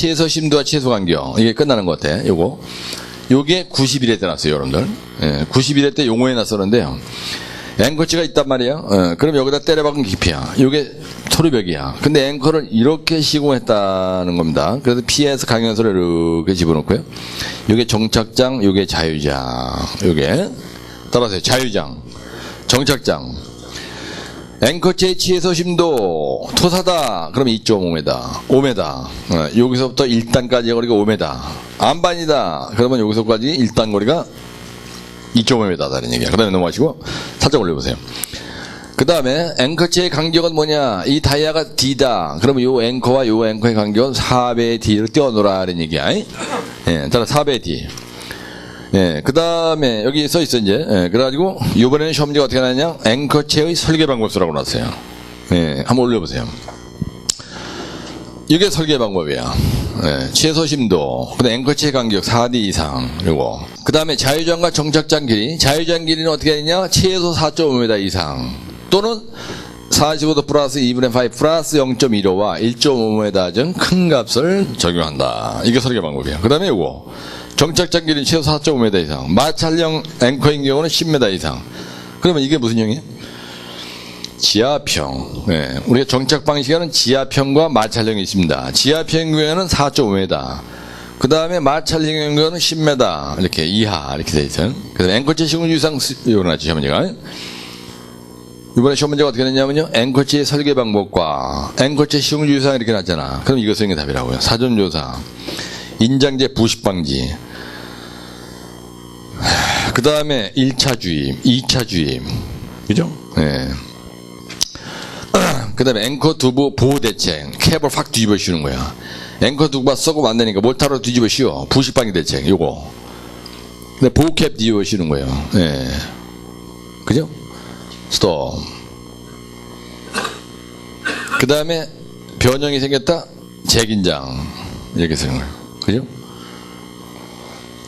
최소 심도와 최소 간격. 이게 끝나는 것 같아, 요거. 요게 91회 때 났어요, 여러분들. 예, 91회 때 용어에 났었는데요. 앵커치가 있단 말이에요. 어, 그럼 여기다 때려박은 깊이야. 요게 토르벽이야. 근데 앵커를 이렇게 시공했다는 겁니다. 그래서 피해서 강연소를 이렇게 집어넣고요. 요게 정착장, 요게 자유장. 요게 따라서요. 자유장, 정착장. 앵커체의 치에서 심도 토사다. 그러면 2.5m 5m 어, 여기서부터 1단까지의 거리가 5m 안반이다. 그러면 여기서까지 1단 거리가 2.5m다라는 얘기야. 그 다음에 넘어가시고 살짝 올려보세요. 그 다음에 앵커체의 간격은 뭐냐? 이 다이아가 D다. 그러면 요 앵커와 요 앵커의 간격은 4배의 D를 띄워놓으라는 얘기야. 예, 따라 4배의 D 예, 그 다음에 여기 써 있어, 이제. 예, 그래가지고, 이번에는 시험 문제가 어떻게 나냐? 앵커체의 설계 방법수라고 나왔어요. 예, 한번 올려보세요. 이게 설계 방법이야. 예, 최소 심도, 그 다음에 앵커체 간격 4D 이상, 그리고, 그 다음에 자유장과 정착장 길이, 자유장 길이는 어떻게 되냐? 최소 4.5m 이상, 또는 45도 플러스 2분의 5 플러스 0.15와 1.5m 중큰 값을 적용한다. 이게 설계 방법이야. 그 다음에 이거. 정착장 길이 최소 4.5m 이상, 마찰형 앵커인 경우는 10m 이상. 그러면 이게 무슨 형이에요? 지하평. 네. 우리가 정착 방식에는 지하평과 마찰형이 있습니다. 지하평 경우에는 4.5m. 그 다음에 마찰형 경우는 10m. 이렇게 이하. 이렇게 돼 있어요. 그래서 앵커체 시공 유상, 이거 나죠, 시험 문제가. 이번에 시험 문제가 어떻게 됐냐면요. 앵커체의 설계 방법과 앵커체 시공 유상 이렇게 났잖아. 그럼 이거 게 답이라고요. 사전 조사. 인장제 부식 방지. 그 다음에 1차 주임, 2차 주임. 그죠? 예. 그 다음에 앵커 두부 보호 대책. 캡을 확 뒤집어 씌우는 거야. 앵커 두부가 썩으면 안 되니까 몰타로 뒤집어 씌워. 부식방지 대책, 요거. 근데 보호 캡 뒤집어 씌우는 거예요. 예. 그죠? 스톱. 그 다음에 변형이 생겼다? 재긴장. 이렇게 쓰는 거예요. 그죠?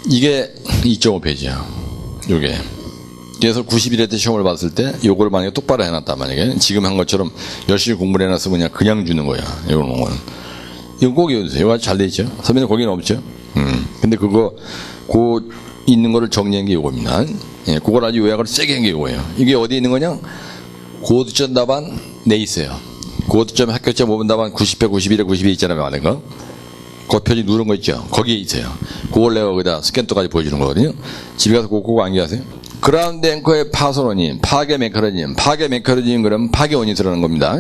이게 2.5페이지야. 요게. 그래서 91회 때 시험을 봤을 때 요거를 만약에 똑바로 해놨단 말이에요. 지금 한 것처럼 열심히 공부를 해놨으면 그냥 그냥 주는 거야. 요런 거는. 이거 꼭 외워주세요. 잘돼 있죠? 선배님 거기는 없죠? 음. 근데 그거, 그 있는 거를 정리한 게 요겁니다. 예, 그걸 아주 요약을 세게 한 게 요거예요. 이게 어디 있는 거냐? 고도점 답안 내 있어요. 고도점 학교점 5분 답안 90회, 91회, 92회 있잖아요. 많은 거. 그 표지 누른 거 있죠? 거기에 있어요. 그걸 내가 거기다 스캔도까지 보여주는 거거든요. 집에 가서 그거, 그거 암기하세요. 그라운드 앵커의 파손원인, 파괴 메커니즘, 파괴 메커니즘 그러면 파괴 원인 들어가는 겁니다.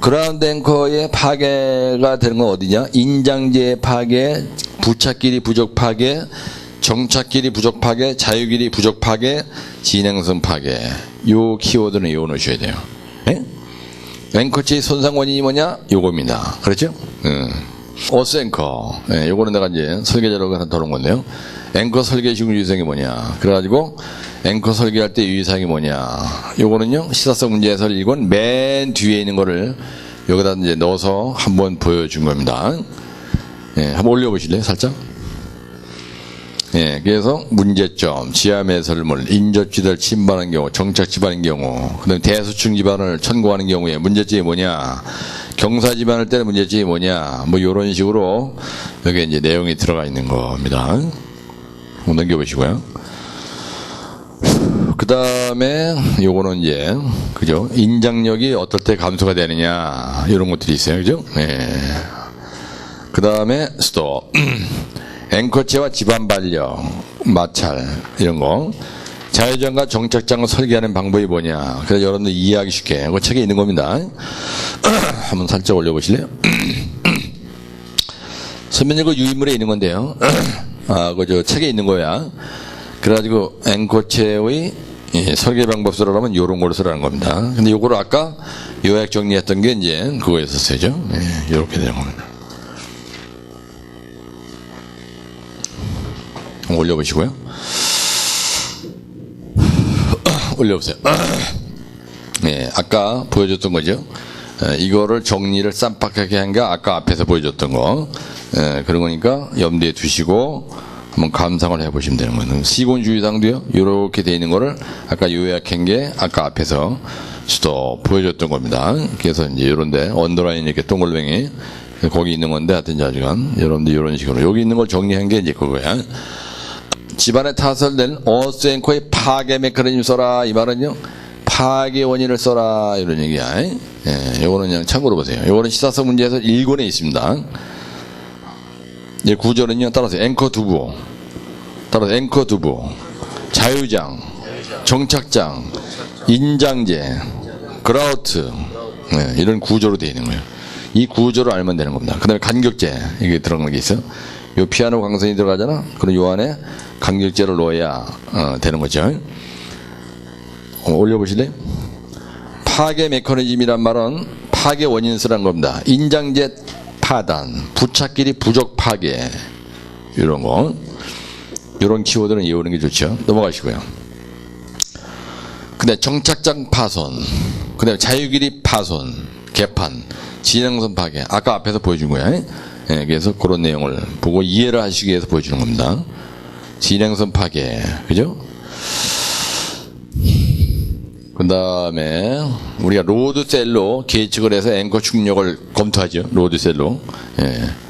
그라운드 앵커의 파괴가 되는 건 어디냐? 인장제 파괴, 부착끼리 부족 파괴, 정착끼리 부족 파괴, 자유끼리 부족 파괴, 진행성 파괴. 요 키워드는 외워 놓으셔야 돼요. 예? 앵커체의 손상 원인이 뭐냐? 요겁니다. 그렇죠? 음. 어스 앵커. 예, 요거는 내가 이제 설계 자료가 하나 더놓은 건데요. 앵커 설계 시공 유의사항이 뭐냐. 그래가지고 앵커 설계할 때 유의사항이 뭐냐. 요거는요, 시사성 문제 해설 이건 맨 뒤에 있는 거를 여기다 이제 넣어서 한번 보여준 겁니다. 예, 한번 올려보실래요, 살짝? 예, 그래서 문제점, 지하 매설물, 인접지대를 침범하는 경우, 정착 집안인 경우, 그 다음에 대수층 집안을 천고하는 경우에 문제점이 뭐냐, 경사 집안을 때는 문제점이 뭐냐, 뭐 이런 식으로 여기 이제 내용이 들어가 있는 겁니다. 넘겨보시고요. 그 다음에 요거는 이제, 그죠? 인장력이 어떨 때 감소가 되느냐, 이런 것들이 있어요. 그죠? 예. 그 다음에 스톱. 앵커체와 집안 반력, 마찰, 이런 거. 자유장과 정착장을 설계하는 방법이 뭐냐. 그래서 여러분들 이해하기 쉽게. 그 책에 있는 겁니다. 한번 살짝 올려보실래요? 선배님 그 유인물에 있는 건데요. 아, 그 저 책에 있는 거야. 그래가지고 앵커체의 예, 설계 방법 쓰라면 요런 걸로 쓰라는 겁니다. 근데 요거를 아까 요약 정리했던 게 이제 그거였었어요. 예, 요렇게 되는 겁니다. 올려보시고요. 올려보세요. 네, 아까 보여줬던 거죠. 에, 이거를 정리를 쌈박하게 한 게 아까 앞에서 보여줬던 거. 에, 그런 거니까 염두에 두시고 한번 감상을 해보시면 되는 거예요. 시곤주의상도요. 이렇게 돼 있는 거를 아까 요약한 게 아까 앞에서 수도 보여줬던 겁니다. 그래서 이제 이런데 언더라인 이렇게 동글뱅이 거기 있는 건데 하여튼 자주간 여러분들 이런 식으로 여기 있는 걸 정리한 게 이제 그거야. 집안에 타설된 어스앵커의 파괴 메커니즘 써라 이 말은요 파괴 원인을 써라 이런 얘기야. 예, 요거는 그냥 참고로 보세요. 요거는 시사성 문제에서 1권에 있습니다. 이 구절은요 따라서 앵커 두부, 따라서 앵커 두부, 자유장, 정착장, 인장제, 그라우트 네, 이런 구조로 되어 있는 거예요. 이 구조를 알면 되는 겁니다. 그 다음에 간격제 이게 들어간 게 있어요. 요 피아노 강선이 들어가잖아. 그럼 요 안에 간격제를 넣어야 어, 되는 거죠. 어, 올려보실래요? 파괴 메커니즘이란 말은 파괴 원인 쓰란 겁니다. 인장제 파단, 부착끼리 부족 파괴 이런 거 이런 키워드는 외우는 게 좋죠. 넘어가시고요. 근데 정착장 파손, 그다음에 자유길이 파손, 개판, 진행선 파괴. 아까 앞에서 보여준 거야. 예, 그래서 그런 내용을 보고 이해를 하시기 위해서 보여주는 겁니다. 진행선 파괴, 그죠? 그 다음에 우리가 로드셀로 계측을 해서 앵커 충격을 검토하죠. 로드셀로. 예.